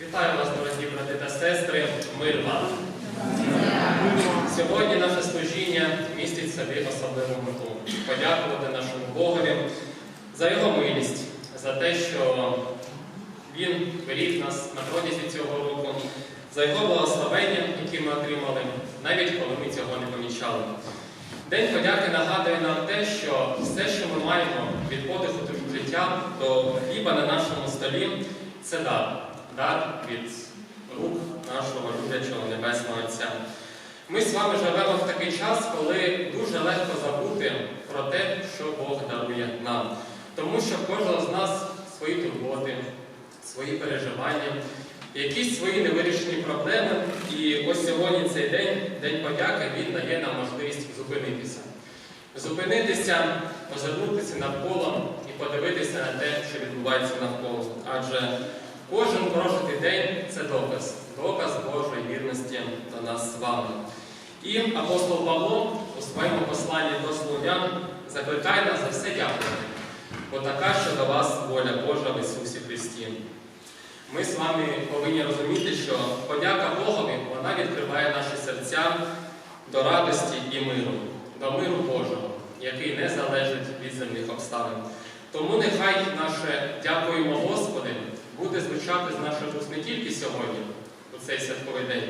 Вітаю вас, дорогі брати та сестри, мир вам. Сьогодні наше служіння містить собі особливу мету. Подякувати нашому Богові за його милість, за те, що Він беріг нас на протязі цього року, за його благословення, які ми отримали, навіть коли ми цього не помічали. День подяки нагадує нам те, що все, що ми маємо від подиху до життя до хліба на нашому столі, це дар. Дар від рук нашого люблячого Небесного Отця. Ми з вами живемо в такий час, коли дуже легко забути про те, що Бог дарує нам. Тому що кожного з нас свої турботи, свої переживання, якісь свої невирішені проблеми. І ось сьогодні цей день, День подяки, він дає нам можливість зупинитися. Зупинитися, озирнутися навколо і подивитися на те, що відбувається навколо. Адже кожен прожитий день це доказ, доказ Божої вірності до нас з вами. І апостол Павло у своєму посланні до слов'ян закликає нас за все дякувати, бо така, що до вас воля Божа в Ісусі Христі. Ми з вами повинні розуміти, що подяка Богові вона відкриває наші серця до радості і миру, до миру Божого, який не залежить від земних обставин. Тому нехай наше дякуємо Господи буде звучати з наших уст не тільки сьогодні, у цей святковий день,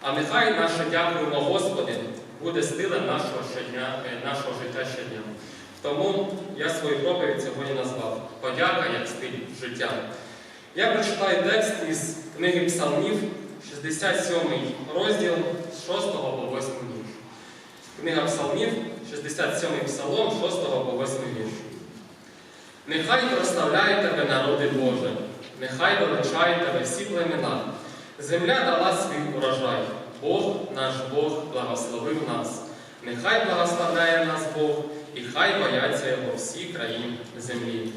а нехай наше дякуємо Господи буде стилем нашого щодня, е, нашого життя щодня. Тому я свою проповідь сьогодні назвав Подяка як стиль життя. Я прочитаю текст із книги Псалмів, 67 розділ з 6 по 8 вірш. Книга Псалмів, 67 псалом, 6 по 8 вірш. Нехай прославляє тебе, народи Боже, нехай величає тебе всі племена. Земля дала свій урожай, Бог наш Бог благословив нас. Нехай благословляє нас Бог, і хай бояться його всі країни землі.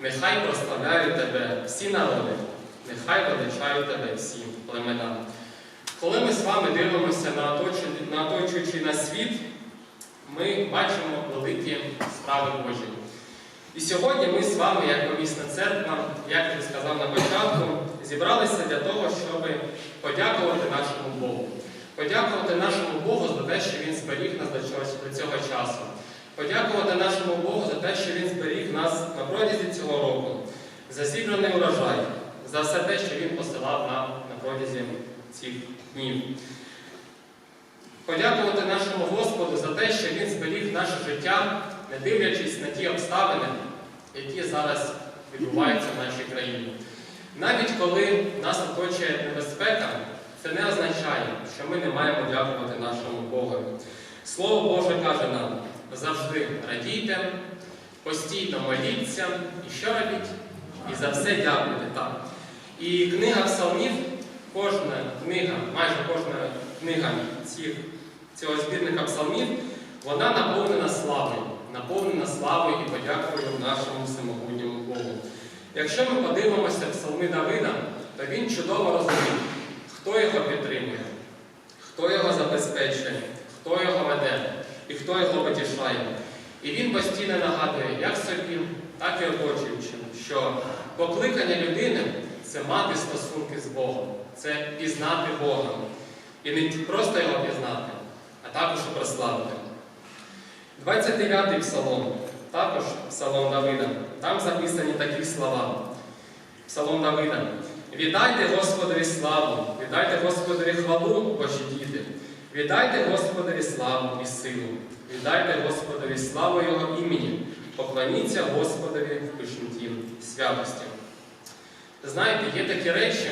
Нехай прославляють тебе всі народи, нехай величають тебе всі племена. Коли ми з вами дивимося на оточуючий, на світ, ми бачимо великі справи Божі. І сьогодні ми з вами, як помісна церква, сказав на початку, зібралися для того, щоб подякувати нашому Богу. Подякувати нашому Богу за те, що Він зберіг нас до цього, часу. Подякувати нашому Богу за те, що Він зберіг нас на протязі цього року, за зібраний урожай, за все те, що Він посилав нам на протязі цих днів. Подякувати нашому Господу за те, що Він зберіг наше життя, не дивлячись на ті обставини, які зараз відбуваються в нашій країні. Навіть коли нас оточує небезпека, це не означає, що ми не маємо дякувати нашому Богові. Слово Боже каже нам, завжди радійте, постійно моліться, і що робіть? І за все дякуйте. Так. І книга псалмів, кожна книга, майже кожна книга цих, цього збірника псалмів, вона наповнена славою, наповнена славою і подякою нашому всемогутньому Богу. Якщо ми подивимося псалми Давида, то він чудово розуміє, хто його підтримує, хто його забезпечує, хто його веде і хто його потішає. І він постійно нагадує як собі, так і оточуючим, що покликання людини це мати стосунки з Богом, це пізнати Бога. І не просто його пізнати, а також прославити. 29-й псалом, також псалом Давида. Там записані такі слова. Псалом Давида. Віддайте Господові славу, віддайте Господові хвалу, Божі діти. Віддайте Господові славу і силу, віддайте Господові славу Його імені, поклоніться Господові в пишноті святості. Знаєте, є такі речі,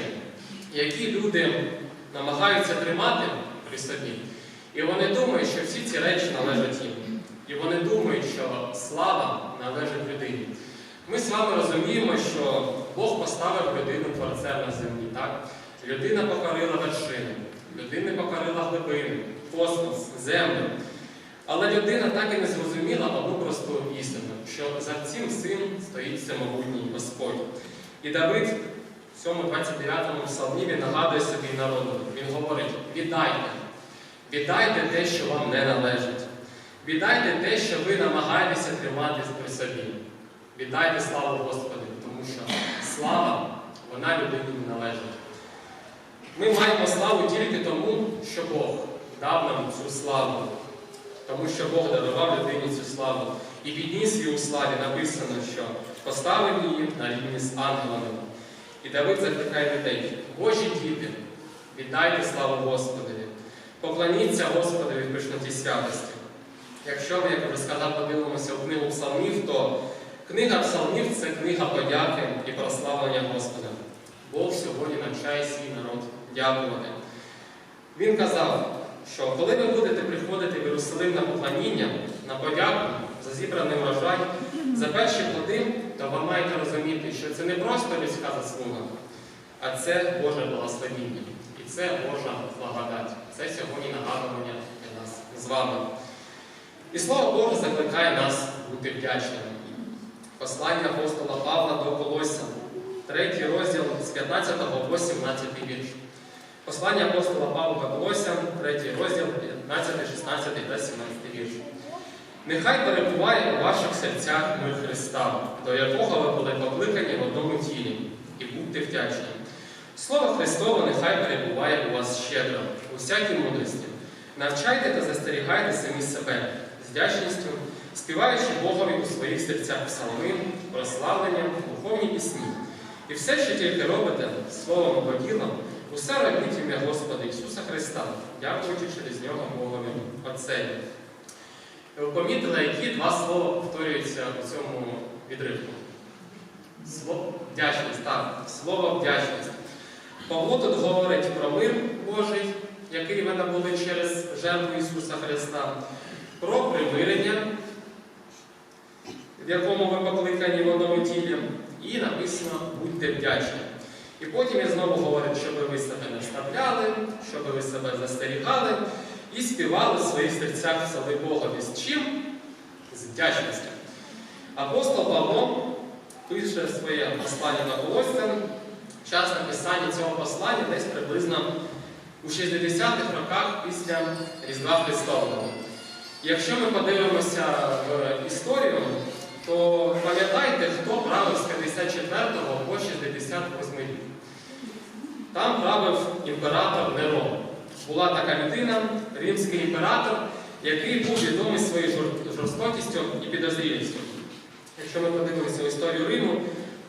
які люди намагаються тримати при собі, і вони думають, що всі ці речі належать їм. І вони думають, що слава належить людині. Ми з вами розуміємо, що Бог поставив людину творцем на землі. Так? Людина покорила вершини, людина покорила глибини, космос, землю. Але людина так і не зрозуміла одну просту істину, що за цим всім стоїть всемогутній Господь. І Давид в цьому 29-му псалмі нагадує собі народу. Він говорить: віддайте, віддайте те, що вам не належить. Віддайте те, що ви намагаєтеся тримати при собі. Віддайте славу Господу, тому що слава вона людині не належить. Ми маємо славу тільки тому, що Бог дав нам цю славу, тому що Бог дарував людині цю славу. І підніс її у славі написано, що поставив її на рівні з ангелами. І Давид закликає людей, Божі діти, віддайте славу Господові, поклоніться Господові в пишноті святості. Якщо ми, як вже сказав, подивимося в книгу псалмів, то книга псалмів це книга подяки і прославлення Господа. Бог сьогодні навчає свій народ дякувати. Він казав, що коли ви будете приходити в Єрусалим на поклоніння, на подяку за зібраний врожай, за перші плоди, то ви маєте розуміти, що це не просто людська заслуга, а це Боже благословіння. І це Божа благодать. Це сьогодні нагадування для нас з вами. І слово Боже закликає нас бути вдячними. Послання апостола Павла до Колосян, 3 розділ з 15 по 17 вірш. Послання апостола Павла до Колосян, 3 розділ, 15, 16 та 17 вірш. Нехай перебуває у ваших серцях мир Христа, до якого ви були покликані в одному тілі, і будьте вдячні. Слово Христове нехай перебуває у вас щедро, у всякій мудрості. Навчайте та застерігайте самі себе вдячністю, співаючи Богові у своїх серцях псалми, прославлення, духовні пісні. І все, що тільки робите словом або ділом, усе робіть ім'я Господа Ісуса Христа, дякуючи через нього Богові Отцеві. Ви помітили, які два слова повторюються у цьому відривку? Слово вдячність, так, слово вдячність. Павло тут говорить про мир Божий, який ви набули через жертву Ісуса Христа, про примирення, в якому ви покликані в одному тілі, і написано будьте вдячні. І потім він знову говорить, щоб ви себе не вставляли, щоб ви себе застерігали і співали в своїх серцях псали Богові. З чим? З вдячністю. Апостол Павло пише своє послання на Колосян. Час написання цього послання десь приблизно у 60-х роках після Різдва Христового. Якщо ми подивимося в історію, то пам'ятайте, хто правив з 54 по 68 рік. Там правив імператор Нерон. Була така людина, римський імператор, який був відомий своєю жорстокістю і підозрілістю. Якщо ми подивимося в історію Риму,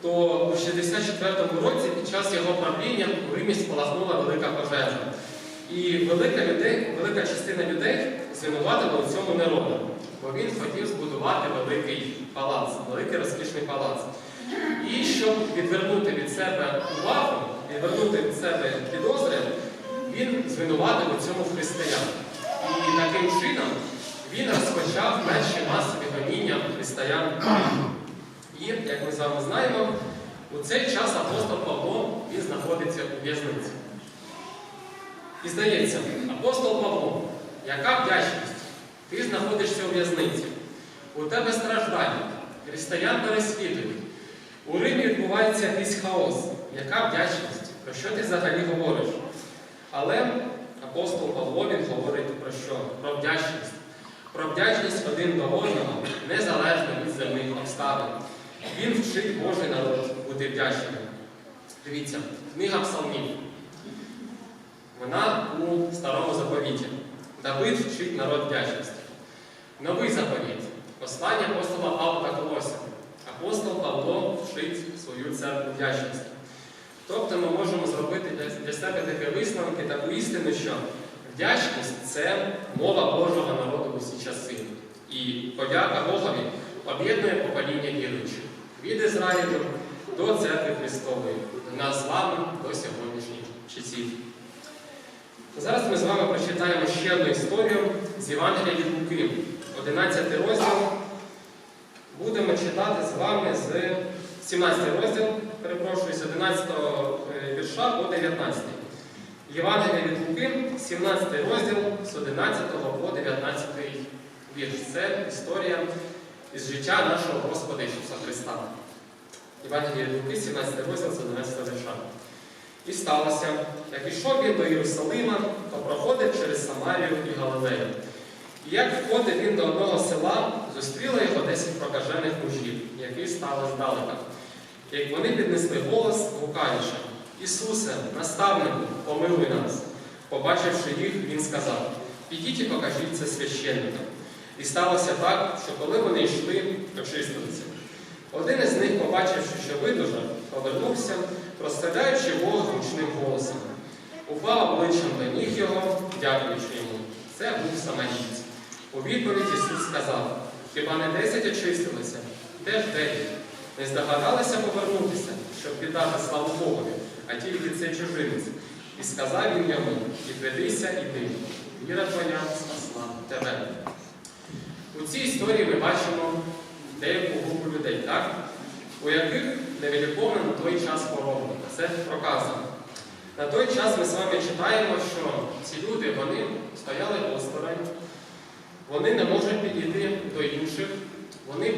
то у 64-му році під час його правління у Римі спалахнула велика пожежа. І велика, людей, велика частина людей звинуватила у цьому Нерона, бо він хотів збудувати великий палац, великий розкішний палац. І щоб відвернути від себе увагу, відвернути від себе підозри, він звинуватив у цьому християн. І таким чином він розпочав перші масові гоніння християн. І, як ми з вами знаємо, у цей час апостол Павло він знаходиться у в'язниці. І здається, апостол Павло, яка вдячність? Ти знаходишся у в'язниці, у тебе страждання, християн переслідують. У Римі відбувається якийсь хаос. Яка вдячність? Про що ти взагалі говориш? Але апостол Павло він говорить про що? Про вдячність. Про вдячність один до одного, незалежно від земних обставин. Він вчить Божий народ бути вдячним. Дивіться, книга псалмів. Вона у старому заповіті. Давид вчить народ вдячності. Новий заповіт. Послання апостола Павла Колося. Апостол Павло вчить свою церкву вдячності. Тобто ми можемо зробити для, себе таке висновки, таку істину, що вдячність це мова Божого народу в усі часи. І подяка Богові об'єднує покоління віруючих від Ізраїлю до церкви Христової, нас з до сьогоднішніх часів. Зараз ми з вами прочитаємо ще одну історію з Євангелія від Луки, 11 розділ. Будемо читати з вами з 17 розділ, перепрошую, з 11 вірша по 19. Євангелія від Луки, 17 розділ з 11 по 19 вірш. Це історія із життя нашого Господа Ісуса Христа. Євангелія від Луки, 17 розділ з 11 вірша. І сталося, як ішов він до Єрусалима, то проходив через Самарію і Галилею. І як входив він до одного села, зустріли його десять прокажених мужів, які стали здалека. як вони піднесли голос, гукаючи, Ісусе, наставнику, помилуй нас. Побачивши їх, він сказав: Підіть і покажіть це священникам. І сталося так, що коли вони йшли, очистилися. Один із них, побачивши, що видужав, повернувся, розстріляючи Бога гучним голосом. Упав обличчям до ніг його, дякуючи йому. Це був самарієць. У відповідь Ісус сказав: Хіба не десять очистилися? Де ж дев'ять? Не здогадалися повернутися, щоб віддати славу Богові, а тільки цей чужинець. І сказав він йому: Відведися іди, віра твоя спасла тебе. У цій історії ми бачимо деяку групу людей, так? У яких невиліковна на той час хвороба. Це проказано. На той час ми з вами читаємо, що ці люди вони стояли осторонь, вони не можуть підійти до інших, вони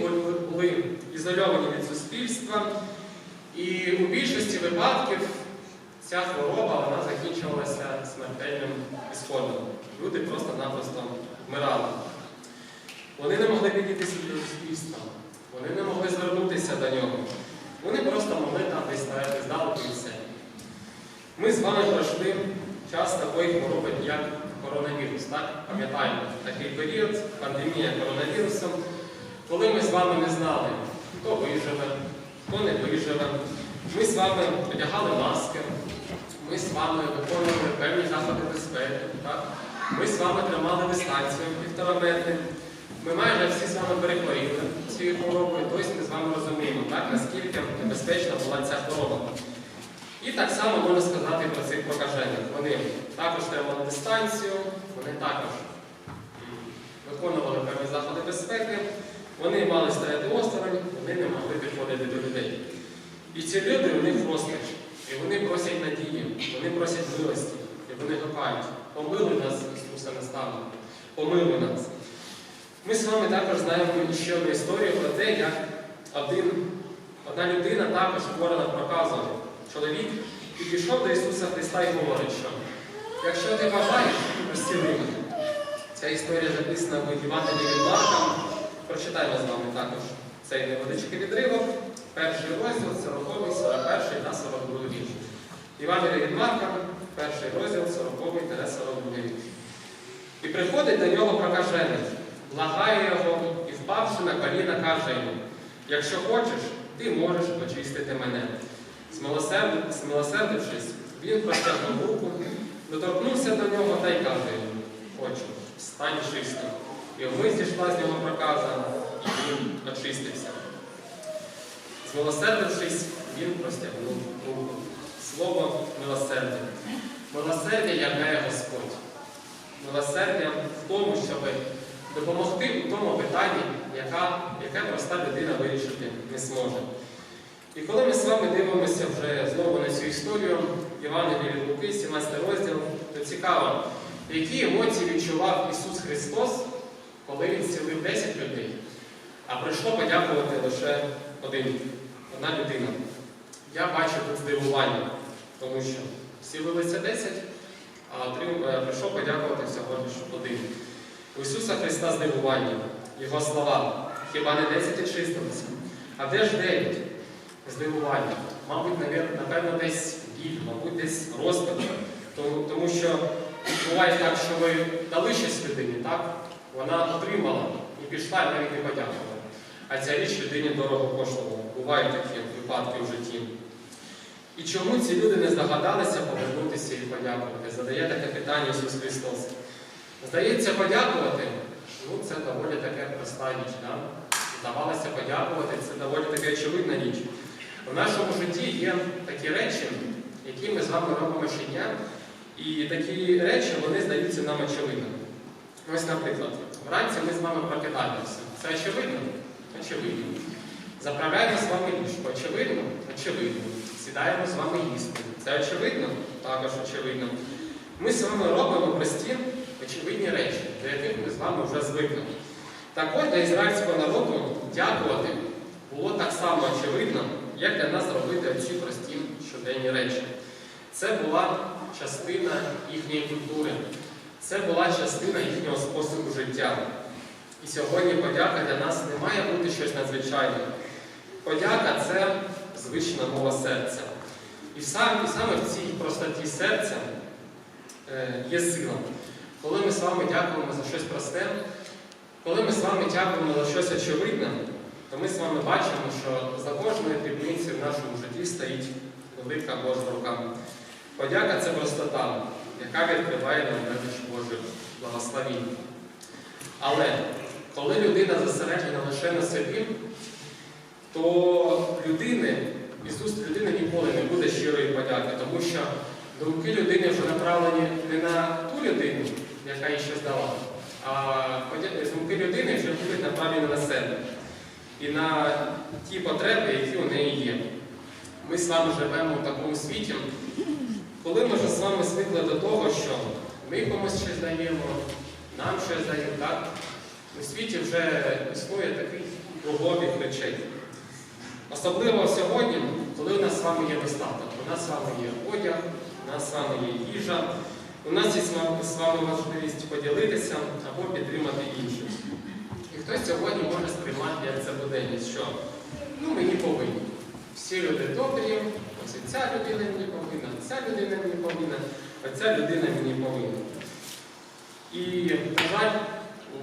були ізольовані від суспільства, і у більшості випадків ця хвороба вона закінчувалася смертельним ісходом. Люди просто-напросто вмирали. Вони не могли підійти до суспільства, вони не могли звернутися до нього. Вони просто могли там десь здалеку і все. Ми з вами пройшли час такої хвороби, як коронавірус. Так? Пам'ятаємо такий період, пандемія коронавірусом, коли ми з вами не знали, хто виживе, хто не виживе. Ми з вами одягали маски, ми з вами виконували певні заходи безпеки. Так? Ми з вами тримали дистанцію півтора метри. Ми майже всі з вами перехворіли цією хворобою, тобто ми з вами розуміємо, так, наскільки небезпечна була ця хвороба. І так само можна сказати про цих прокажених. Вони також тримали дистанцію, вони також виконували певні заходи безпеки, вони мали стояти осторонь, вони не могли підходити до людей. І ці люди у них розпач, і вони просять надії, вони просять милості, і вони гукають, помилуй нас, Ісуса наставника, помилуй нас. Ми з вами також знаємо ще одну історію про те, як один, одна людина також хвора на проказом. Чоловік підійшов до Ісуса Христа і говорить, що якщо ти бажаєш, розціли мене. Ця історія записана в Євангелії від Марка. Прочитаємо з вами також цей невеличкий відривок, перший розділ, 40, 41 та 42 вірш. Євангелія від Марка, перший розділ, 40 та 42 вірш. І приходить до нього прокажений, благає його і, впавши на коліна, каже йому, якщо хочеш, ти можеш очистити мене. Змилосердившись, він простягнув руку, доторкнувся до нього та й каже йому, хочу, стань чистим. І вмить зійшла з нього проказа, і він очистився. Змилосердившись, він простягнув руку. Слово милосердя. Милосердя являє Господь. Милосердя в тому, щоб допомогти у тому питанні, яка, яке проста людина вирішити не зможе. І коли ми з вами дивимося вже знову на цю історію Євангелія від Луки, 17 розділ, то цікаво, які емоції відчував Ісус Христос, коли Він зцілив 10 людей, а прийшло подякувати лише один, одна людина. Я бачу тут здивування, тому що зцілилися 10, а е, прийшов подякувати всього лише один. У Ісуса Христа здивування, Його слова, хіба не 10 очистилися? А де ж 9? Здивування. Мабуть, напевно, десь біль, мабуть, десь розпач. Тому, тому що буває так, що ви дали щось людині, так? Вона отримала і пішла, і навіть не подякувала. А ця річ людині дорого коштувала. Бувають такі випадки в житті. І чому ці люди не здогадалися повернутися і подякувати? Задає таке питання Ісус Христос. Здається, подякувати, ну це доволі таке проста річ. Да? Здавалося, подякувати це доволі таке очевидна річ. У нашому житті є такі речі, які ми з вами робимо щодня, і такі речі вони здаються нам очевидними. Ось, наприклад, вранці ми з вами прокидаємося. Це очевидно? Очевидно. Заправляємо з вами ліжко. Очевидно? Очевидно. Сідаємо з вами їсти. Це очевидно? Також очевидно. Ми з вами робимо прості, очевидні речі, до яких ми з вами вже звикли. Так от для ізраїльського народу дякувати було так само очевидно, як для нас робити ці прості щоденні речі. Це була частина їхньої культури, це була частина їхнього способу життя. І сьогодні подяка для нас не має бути щось надзвичайне. Подяка це звична мова серця. І саме в цій простоті серця е, є сила. Коли ми з вами дякуємо за щось просте, коли ми з вами дякуємо за щось очевидне, то ми з вами бачимо, що за кожною дрібницею в нашому житті стоїть велика Божа рука. Подяка це простота, яка відкриває нам безліч Божих благословінь. Але коли людина зосереджена лише на собі, то людини, із уст людини ніколи не буде щирої подяки, тому що думки людини вже направлені не на ту людину, яка їй щось дала, а подя- людини вже будуть направлені на себе і на ті потреби, які у неї є. Ми з вами живемо в такому світі, коли ми вже з вами звикли до того, що ми комусь щось даємо, нам щось дають, так? У світі вже існує такий кругообіг речей. Особливо сьогодні, коли у нас з вами є достаток. У нас з вами є одяг, у нас з вами є їжа, у нас є з вами- можливість поділитися або підтримати інших. І хтось сьогодні може сприймати як це буденність, що ну мені повинні. Всі люди добрі, ось ця людина мені повинна, ця людина мені повинна, а ця людина мені повинна. І, на жаль,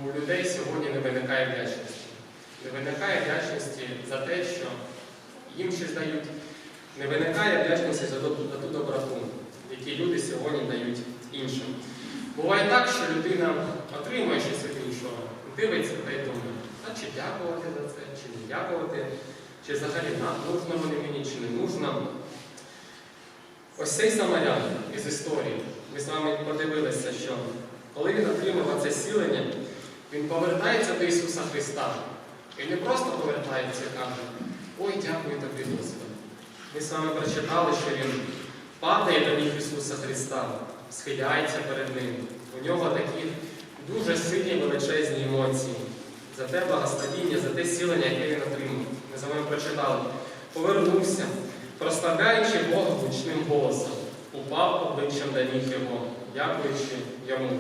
у людей сьогодні не виникає вдячності. Не виникає вдячності за те, що їм щось дають. Не виникає вдячності за ту, доброту, які люди сьогодні дають іншим. Буває так, що людина отримує щось від іншого, дивиться та й думає, а чи дякувати за це, чи не дякувати, чи взагалі нужно вони мені, чи не нужно. Ось цей самарян із історії, ми з вами подивилися, що коли він отримав це сілення, він повертається до Ісуса Христа. І не просто повертається і каже, ой, дякую тобі, Господи. Ми з вами прочитали, що він падає до ніг Ісуса Христа, схиляється перед Ним. У нього такі дуже сильні величезні емоції за те благословіння, за те сілення, яке він отримав. Ми з вами прочитали. Повернувся, прославляючи Бога гучним голосом, упав обличчям до ніг Його, дякуючи йому.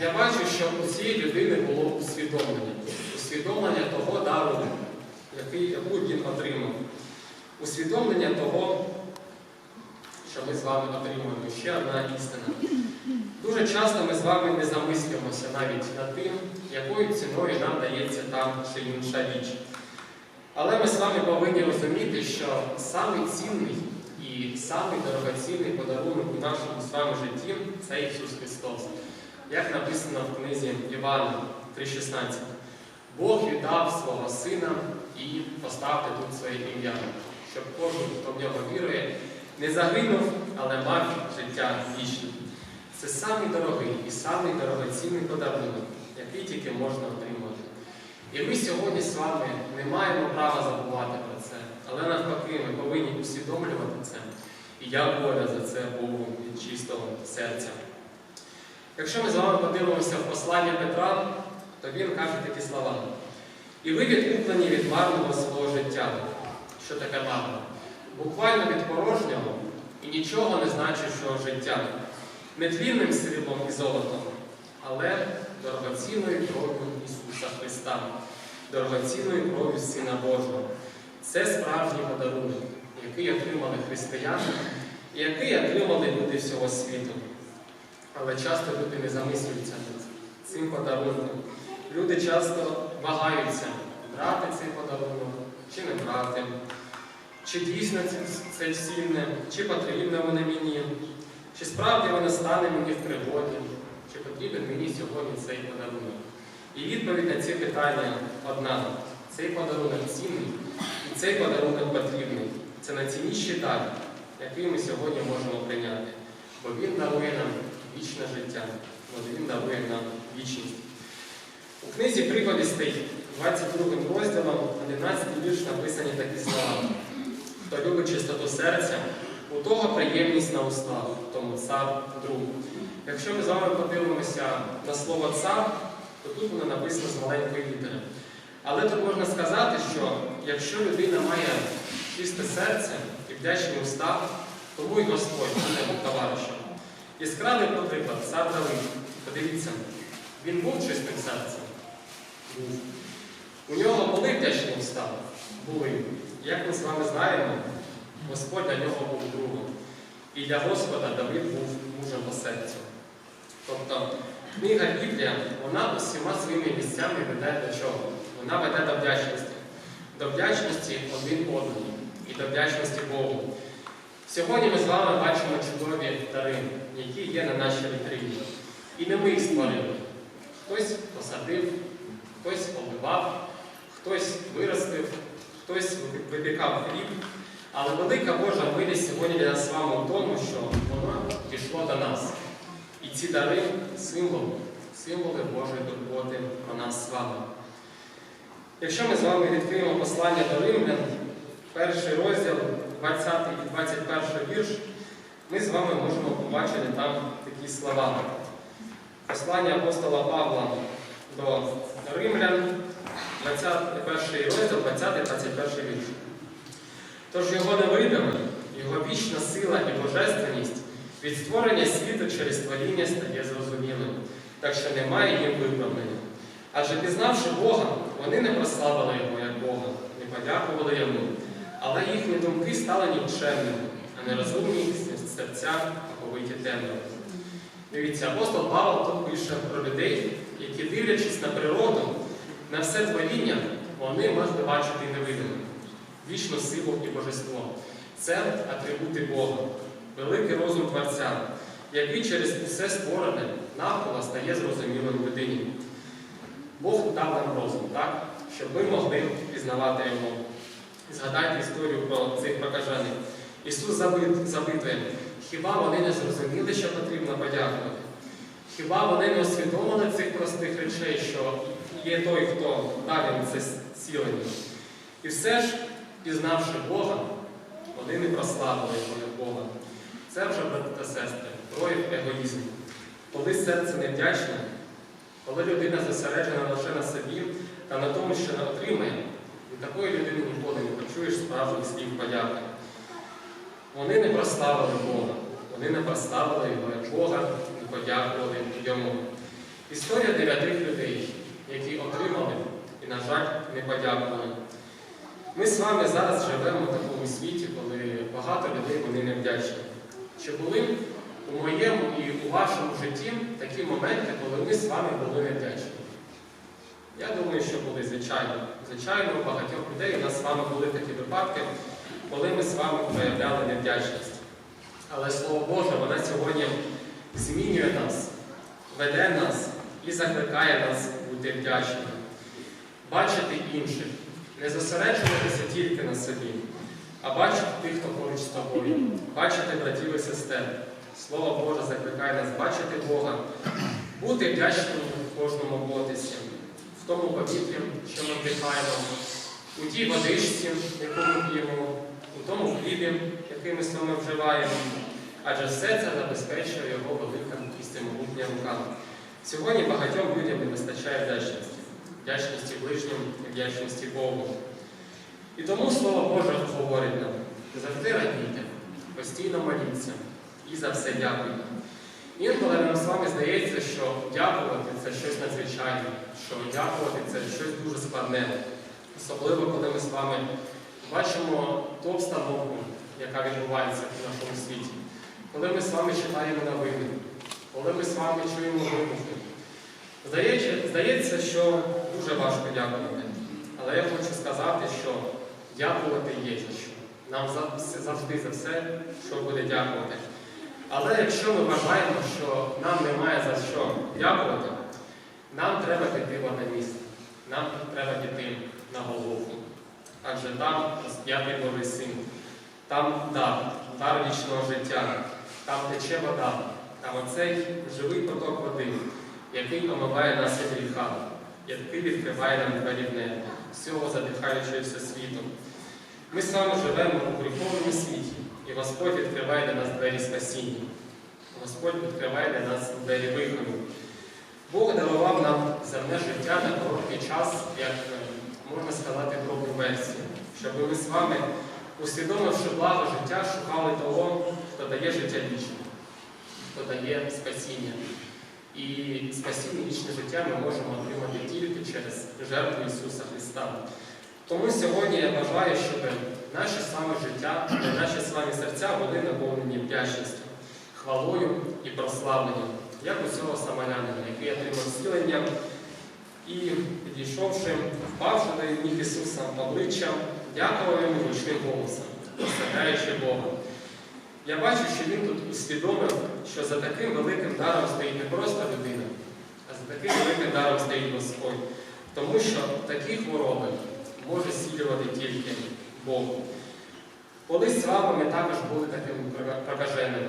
Я бачу, що у цієї людини було усвідомлення, усвідомлення того дару, який, яку він отримав, усвідомлення того, що ми з вами отримуємо. Ще одна істина. Дуже часто ми з вами не замислюємося навіть над тим, якою ціною нам дається там чи інша річ. Але ми з вами повинні розуміти, що самий цінний і самий дорогоцінний подарунок у нашому з вами житті це Ісус Христос. Як написано в книзі Івана 3,16. Бог віддав свого Сина і поставте тут своє ім'я, щоб кожен, хто в нього вірує, не загинув, але мав життя вічне. Це самий дорогий і самий дорогоцінний подарунок, який тільки можна отримати. І ми сьогодні з вами не маємо права забувати про це, але навпаки, ми повинні усвідомлювати це. І я воля за це Богу від чистого серця. Якщо ми з вами подивимося в послання Петра, то він каже такі слова. І ви відкуплені від марного свого життя. Що таке марне? Буквально від порожнього і нічого не значущого життя. Нетлінним сріблом і золотом, але дорогоцінною кров'ю Ісуса Христа, дорогоцінною кров'ю Сина Божого. Це справжній подарунок, який отримали християни і який отримали люди всього світу. Але часто люди не замислюються цим подарунком. Люди часто вагаються, брати цей подарунок чи не брати, чи дійсно це, цінне, чи потрібне воно мені, чи справді воно стане мені в пригоді, чи потрібен мені сьогодні цей подарунок. І відповідь на ці питання одна. Цей подарунок цінний і цей подарунок потрібний. Це найцінніший дар, який ми сьогодні можемо прийняти. Бо він дарує нам вічне життя, бо він дарує нам вічність. У книзі приповістей 22 розділом, 11 вірш написані такі слова. Хто любить чистоту серця, у того приємність на устах, тому цар друг. Якщо ми з вами подивимося на слово цар, то тут воно написано з маленької літери. Але тут можна сказати, що якщо людина має чисте серце і вдячні уста, тому і Господь буде товаришем. Яскравий, наприклад, цар Давид. Подивіться, він був чистим серцем. Був. У нього були вдячні уста? Були. Як ми з вами знаємо, Господь для нього був другом. І для Господа Давид був мужем по серцю. Тобто книга Біблія, вона усіма своїми місцями веде до чого? Вона веде до вдячності. До вдячності один одному і до вдячності Богу. Сьогодні ми з вами бачимо чудові дари, які є на нашій вітрині. І не ми їх створили. Хтось посадив, хтось обливав, хтось виростив, хтось випікав хліб. Але велика Божа милість сьогодні для нас з вами в тому, що воно пішло до нас. І ці дари символи, символи Божої турботи про нас з вами. Якщо ми з вами відкриємо послання до Римлян, перший розділ, 20 і 21 вірш, ми з вами можемо побачити там такі слова. Послання апостола Павла до Римлян, 21 розділ, 20-21 вірш. Тож його невидиме, його вічна сила і божественність від створення світу через творіння стає зрозумілим, так що немає їм виправлення. Адже пізнавши Бога, вони не прославили Його як Бога, не подякували йому, але їхні думки стали нікчемними, а нерозумні серця оповиті темрявою. Дивіться, апостол Павло тут пише про людей, які, дивлячись на природу, все творіння, вони можуть бачити невидиме, вічну силу і божество. Це атрибути Бога, великий розум Творця, який через усе створене навколо стає зрозумілим людині. Бог дав нам розум, так? щоб ми могли пізнавати його. Згадайте історію про цих прокажених. Ісус запитує, хіба вони не зрозуміли, що потрібно подякувати? Хіба вони не усвідомили цих простих речей, що є той, хто дав їм це зцілення? І все ж, пізнавши Бога, вони не прославили як Бога. Це вже, брати та сестри, прояв егоїзму. Коли серце не вдячне, коли людина зосереджена лише на собі та на тому, що не отримає, від такої людини ніколи не почуєш справжніх слів подяки. Вони не прославили Бога, вони не прославили Його як Бога і подякували йому. Історія дев'ятих людей, які отримали і, на жаль, не подякували. Ми з вами зараз живемо в такому світі, коли багато людей вони не вдячні. Чи були у моєму і у вашому житті такі моменти, коли ми з вами були невдячні? Я думаю, що були, звичайно. Звичайно, у багатьох людей у нас з вами були такі випадки, коли ми з вами проявляли невдячність. Але Слово Боже, вона сьогодні змінює нас, веде нас і закликає нас бути вдячними, бачити інших, не зосереджуватися тільки на собі, а бачити тих, хто поруч з тобою, бачити братів і сестер. Слово Боже закликає нас бачити Бога, бути вдячними в кожному потисі, в тому повітрі, що ми вдихаємо, у тій водичці, яку ми п'ємо, у тому хлібі, який ми з вами вживаємо, адже все це забезпечує його велика і всемогутня рука. Сьогодні багатьом людям не вистачає вдячності, вдячності ближнім і вдячності Богу. І тому Слово Боже говорить нам, завжди радійте, постійно моліться і за все дякуйте. Інколи нам з вами здається, що дякувати це щось надзвичайне, що дякувати це щось дуже складне. Особливо, коли ми з вами бачимо ту обстановку, яка відбувається в нашому світі. Коли ми з вами читаємо новини, коли ми з вами чуємо вибухи. Здається, що дуже важко дякувати. Але я хочу сказати, що дякувати є за що. Нам завжди за все, що буде дякувати. Але якщо ми вважаємо, що нам немає за що дякувати, нам треба піти в місце. Нам треба піти на Голгофу. Адже там розп'ятий син, там дар, дар вічного життя, там тече вода, там оцей живий поток води, який омиває нас від гріха, який відкриває нам двері в небо, всього задихаючогося світу. Ми з вами живемо у гріховному світі, і Господь відкриває для нас двері спасіння. Господь відкриває для нас двері виходу. Бог дарував нам земне життя на короткий час, як е, можна сказати, другу версію, щоб ми з вами, усвідомивши благо життя, шукали того, хто дає життя вічне, хто дає спасіння. І спасіння вічне життя ми можемо отримати тільки через жертву Ісуса Христа. Тому сьогодні я бажаю, щоб наші з вами життя, наші з вами серця були наповнені вдячністю, хвалою і прославленням, як у цього самарянина, який отримав зцілення і, підійшовши, впавши до ніг Ісуса обличчям, дякував йому гучним голосом, прославляючи Бога. Я бачу, що він тут усвідомив, що за таким великим даром стоїть не просто людина, а за таким великим даром стоїть Господь. Тому що такі хвороби може зцілювати тільки Бог. Колись з вами ми також були такими прокаженими,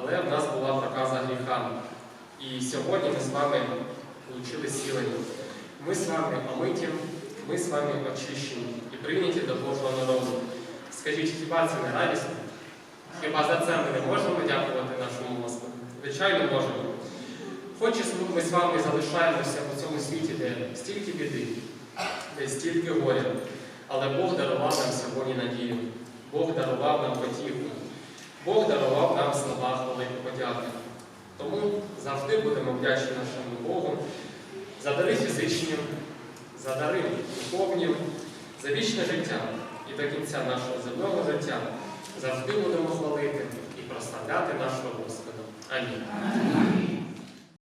але в нас була проказа гріха. І сьогодні ми з вами отримали зцілення. Ми з вами омиті, ми з вами очищені і прийняті до Божого народу. Скажіть, хіба це не радісно? Хіба за це ми не можемо дякувати нашому Господу? Звичайно, можемо. Хоч і ми з вами залишаємося у цьому світі, де стільки біди, де стільки горя, але Бог дарував нам сьогодні надію. Бог дарував нам потіху. Бог дарував нам слова хвали подяки. Тому завжди будемо вдячні нашому Богу за дари фізичні, за дари духовні, за вічне життя і до кінця нашого земного життя завжди будемо хвалити і прославляти нашого Господа. Амінь.